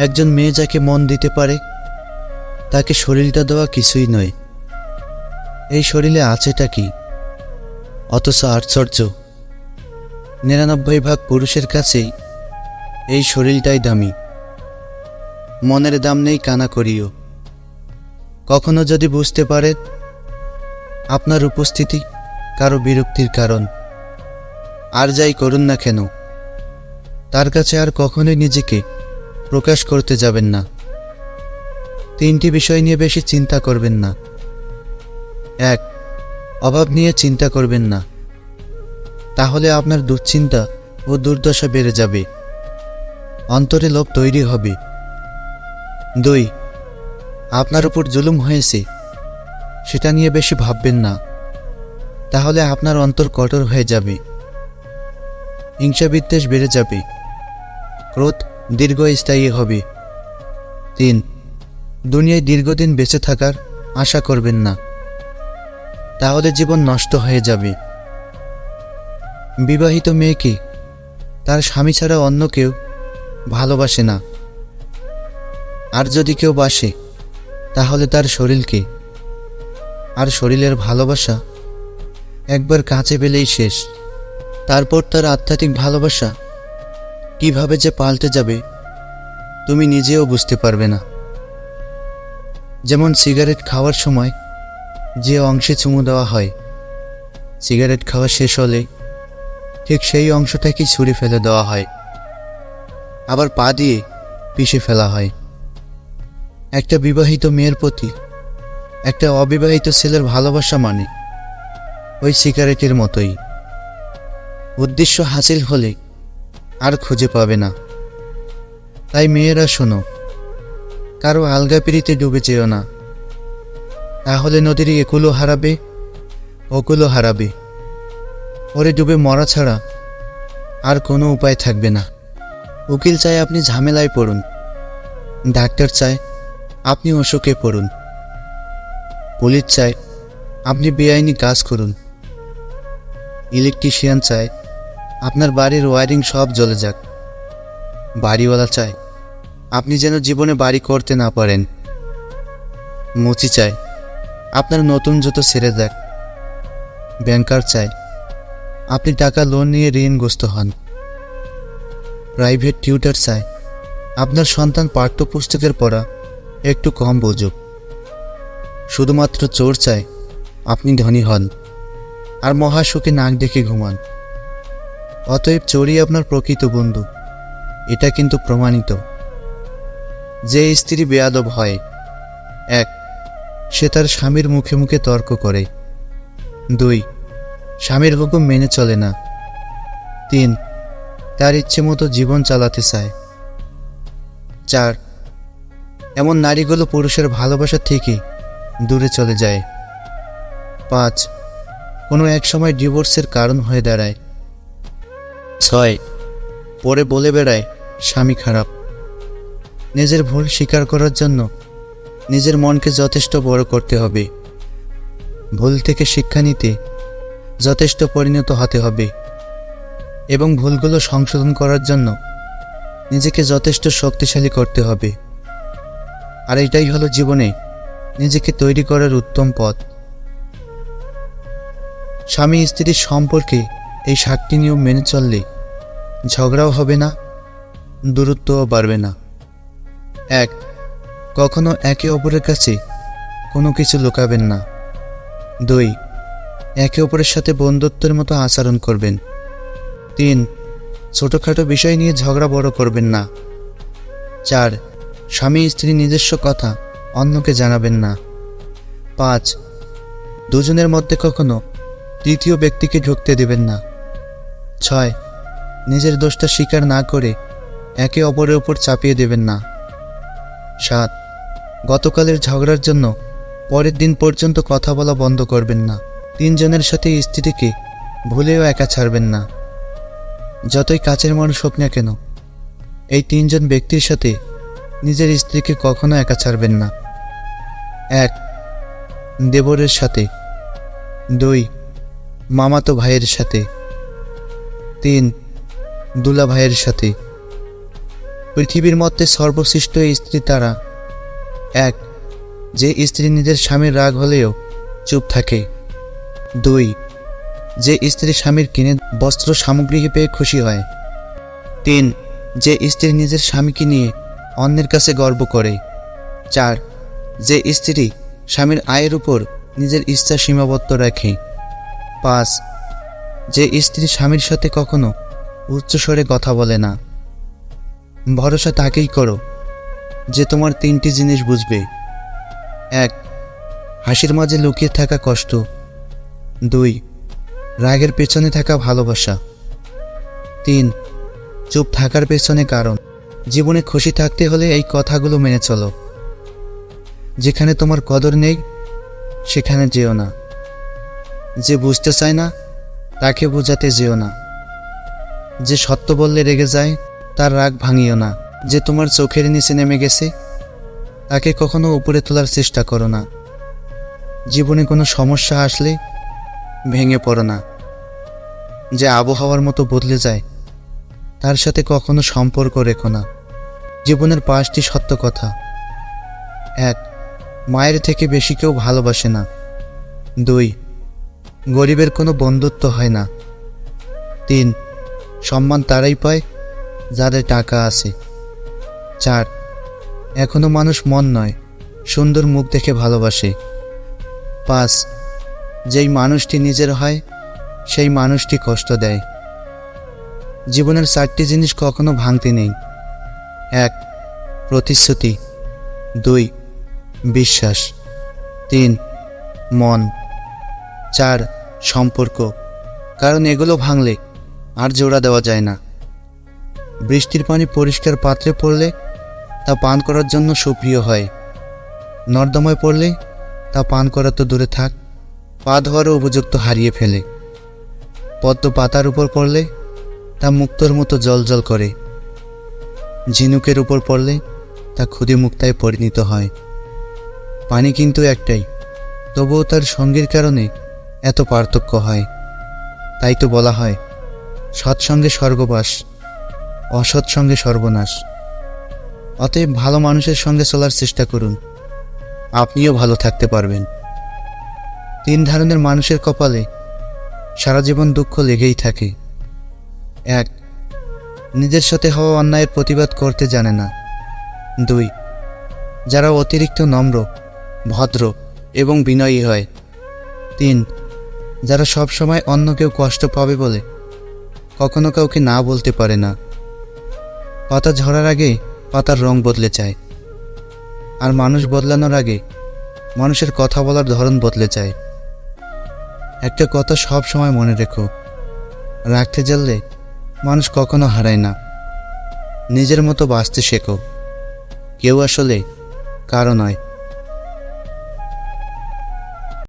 একজন মেয়ে যাকে মন দিতে পারে, তাকে শরীরটা দেওয়া কিছুই নয়। এই শরীরে আছেটা কি? অথচ আশ্চর্য। নিরানব্বই ভাগ পুরুষের কাছেই এই শরীরটাই দামি। মনের দাম নেই কানা করিও। কখনো যদি বুঝতে পারেন আপনার উপস্থিতি কারও বিরক্তির কারণ। আর যাই করুন না কেন, তার কাছে আর কখনোই নিজেকে প্রকাশ করতে যাবেন না। তিনটি বিষয় নিয়ে বেশি চিন্তা করবেন না। এক, অভাব নিয়ে চিন্তা করবেন না। তাহলে আপনার দুশ্চিন্তা ও দুর্দশা বেড়ে যাবে। অন্তরে লোভ তৈরি হবে। দুই, আপনার উপর জুলুম হয়েছে। সেটা নিয়ে বেশি ভাববেন না। তাহলে আপনার অন্তর কঠোর হয়ে যাবে। হিংসা বিদ্বেষ বেড়ে যাবে। ক্রোধ দীর্ঘস্থায়ী হবে। তিন, দুনিয়ায় দীর্ঘদিন বেঁচে থাকার আশা করবেন না। তাহলে জীবন নষ্ট হয়ে যাবে। বিবাহিত মেয়েকে তার স্বামী ছাড়া অন্য কেউ ভালোবাসে না। আর যদি কেউ বাসে, তাহলে তার শরীরকে আর শরীরের ভালোবাসা একবার কাছে পেলেই শেষ। তারপর তার আধ্যাত্মিক ভালোবাসা কীভাবে যে পাল্টে যাবে, তুমি নিজেও বুঝতে পারবে না। যেমন সিগারেট খাওয়ার সময় যে অংশে চুমু দেওয়া হয়, সিগারেট খাওয়া শেষ হলে ঠিক সেই অংশটাকেই ছুঁড়ে ফেলে দেওয়া হয়। আবার পা দিয়ে পিষে ফেলা হয়। একটা বিবাহিত মেয়ের প্রতি একটা অবিবাহিত ছেলের ভালোবাসা মানে ওই সিগারেটের মতোই। উদ্দেশ্য হাসিল হলে আর খুঁজে পাবে না। তাই মেয়েরা শোনো, কারও আলগা পিড়িতে ডুবে যেও না। তাহলে নদীর একুলো হারাবে ওকুলো হারাবে। ওরে ডুবে মরা ছাড়া আর কোনো উপায় থাকবে না। উকিল চায় আপনি ঝামেলায় পড়ুন, ডাক্তার চায় আপনি অসুখে পড়ুন। পুলিশ চায় আপনি বেআইনি কাজ করুন। ইলেকট্রিশিয়ান চায় আপনার বাড়ির ওয়ারিং সব জ্বলে যাক। বাড়িওয়ালা চায়, আপনি যেন জীবনে বাড়ি করতে না পারেন। মুচি চায়, আপনার নতুন জুতো ছেড়ে দেখ। ব্যাংকার চায়, আপনি টাকা লোন নিয়ে ঋণগ্রস্ত হন। প্রাইভেট টিউটার চায়, আপনার সন্তান পাঠ্যপুস্তকের পড়া একটু কম বুঝুক। শুধুমাত্র চোর চায়, আপনি ধনী হন, আর মহাসুখে নাক ডেকে ঘুমান। অতএব চোরই আপনার প্রকৃত বন্ধু। এটা কিন্তু প্রমাণিত। যে স্ত্রী বেয়াদব হয়, এক, সে তার স্বামীর মুখে মুখে তর্ক করে। দুই, স্বামীর হুকুম মেনে চলে না। তিন, তার ইচ্ছে মতো জীবন চালাতে চায়। চার, এমন নারীগুলো পুরুষের ভালোবাসা থেকে দূরে চলে যায়। পাঁচ, কোনো এক সময় ডিভোর্সের কারণ হয়ে দাঁড়ায়। ছয়। পরে বলে বেড়ায়, স্বামী খারাপ। নিজের ভুল স্বীকার করার জন্য নিজের মনকে যথেষ্ট বড় করতে হবে। ভুল থেকে শিক্ষা নিতে যথেষ্ট পরিণত হতে হবে। এবং ভুলগুলো সংশোধন করার জন্য নিজেকে যথেষ্ট শক্তিশালী করতে হবে। আর এটাই হলো জীবনে নিজেকে তৈরি করার উত্তম পথ। স্বামী স্ত্রীর সম্পর্কে এই সাতটি নিয়ম মেনে চললে ঝগড়াও হবে না, দূরত্বও বাড়বে না। এক, কখনো একে অপরের কাছে কোনো কিছু লুকাবেন না। দুই, একে অপরের সাথে বন্ধুত্বের মতো আচরণ করবেন। তিন, ছোটোখাটো বিষয় নিয়ে ঝগড়া বড় করবেন না। চার, স্বামী স্ত্রী নিজস্ব কথা অন্যকে জানাবেন না। পাঁচ, দুজনের মধ্যে কখনো তৃতীয় ব্যক্তিকে ঢুকতে দেবেন না। ছয়। নিজের দোষটা স্বীকার না করে একে অপরের ওপর চাপিয়ে দেবেন না। সাত। গতকালের ঝগড়ার জন্য পরের দিন পর্যন্ত কথা বলা বন্ধ করবেন না। তিনজনের সাথে স্ত্রীকে ভুলেও একা ছাড়বেন না। যতই কাছের মানুষ হোক না কেন, এই তিনজন ব্যক্তির সাথে নিজের স্ত্রীকে কখনো একা ছাড়বেন না। এক। দেবরের সাথে। দুই। মামাতো ভাইয়ের সাথে। তিন দুলা ভাইয়ের সাথে। পৃথিবীর মধ্যে সর্বশ্রেষ্ঠ স্ত্রী তারা। এক, যে স্ত্রী নিজের স্বামীর রাগ হলেও চুপ থাকে। দুই, যে স্ত্রী স্বামীর কিনে বস্ত্র সামগ্রী পেয়ে খুশি হয়। তিন, যে স্ত্রী নিজের স্বামীকে নিয়ে অন্যের কাছে গর্ব করে। চার, যে স্ত্রী স্বামীর আয়ের উপর নিজের ইচ্ছা সীমাবদ্ধ রাখে। পাঁচ যে স্ত্রী স্বামীর সাথে কখনো উচ্চস্বরে কথা বলে না। ভরসা তাকেই করো যে তোমার তিনটি জিনিস বুঝবে। এক, হাসির মাঝে লুকিয়ে থাকা কষ্ট। দুই, রাগের পেছনে থাকা ভালোবাসা। তিন, চুপ থাকার পেছনে কারণ। জীবনে খুশি থাকতে হলে এই কথাগুলো মেনে চলো। যেখানে তোমার কদর নেই, সেখানে যেও না। যে বুঝতে চায় না তাকে বোঝাতে যেও না। যে সত্য বললে রেগে যায়, তার রাগ ভাঙিও না। যে তোমার চোখের নিচে নেমে গেছে, তাকে কখনো উপরে তোলার চেষ্টা করো না। জীবনে কোনো সমস্যা আসলে ভেঙে পড়ো না। যে আবহাওয়ার মতো বদলে যায়, তার সাথে কখনো সম্পর্ক রেখো না। জীবনের পাঁচটি সত্য কথা। এক, মায়ের থেকে বেশি কেউ ভালোবাসে না। দুই গরিবের কোনো বন্ধুত্ব হয় না। তিন, সম্মান তারাই পায় যাদের টাকা আছে। চার, এখনও মানুষ মন নয়, সুন্দর মুখ দেখে ভালোবাসে। পাঁচ, যেই মানুষটি নিজের হয়, সেই মানুষটি কষ্ট দেয়। জীবনের চারটি জিনিস কখনো ভাঙতে নেই। এক, প্রতিশ্রুতি। দুই, বিশ্বাস। তিন, মন। চার সম্পর্ক, কারণ এগুলো ভাঙলে আর জোড়া দেওয়া যায় না। বৃষ্টির পানি পরিষ্কার পাত্রে পড়লে তা পান করার জন্য সুপ্রিয় হয়। নর্দমায় পড়লে তা পান করা তো দূরে থাক, পা ধোয়ারও উপযুক্ত হারিয়ে ফেলে। পদ্ম পাতার উপর পড়লে তা মুক্তর মতো জল করে। ঝিনুকের উপর পড়লে তা ক্ষুদে মুক্তায় পরিণত হয়। পানি কিন্তু একটাই, তবুও তার সঙ্গীর কারণে এত পার্থক্য হয়। তাই তো বলা হয় সৎসঙ্গে স্বর্গবাস, অসৎ সঙ্গে সর্বনাশ। অতএব ভালো মানুষের সঙ্গে চলার চেষ্টা করুন। আপনিও ভালো থাকতে পারবেন। তিন ধরনের মানুষের কপালে সারা জীবন দুঃখ লেগেই থাকে। এক, নিজের সাথে হওয়া অন্যায়ের প্রতিবাদ করতে জানে না। দুই, যারা অতিরিক্ত নম্র, ভদ্র এবং বিনয়ী হয়। তিন যারা সব সময় অন্য কেউ কষ্ট পাবে বলে কখনো কাউকে না বলতে পারে না। পাতা ঝরার আগে পাতার রং বদলে যায়। আর মানুষ বদলানোর আগে মানুষের কথা বলার ধরন বদলে যায়। একটা কথা সব সময় মনে রেখো, রাখতে জানলে মানুষ কখনো হারায় না। নিজের মতো বাঁচতে শেখো। কেউ আসলে কারও নয়।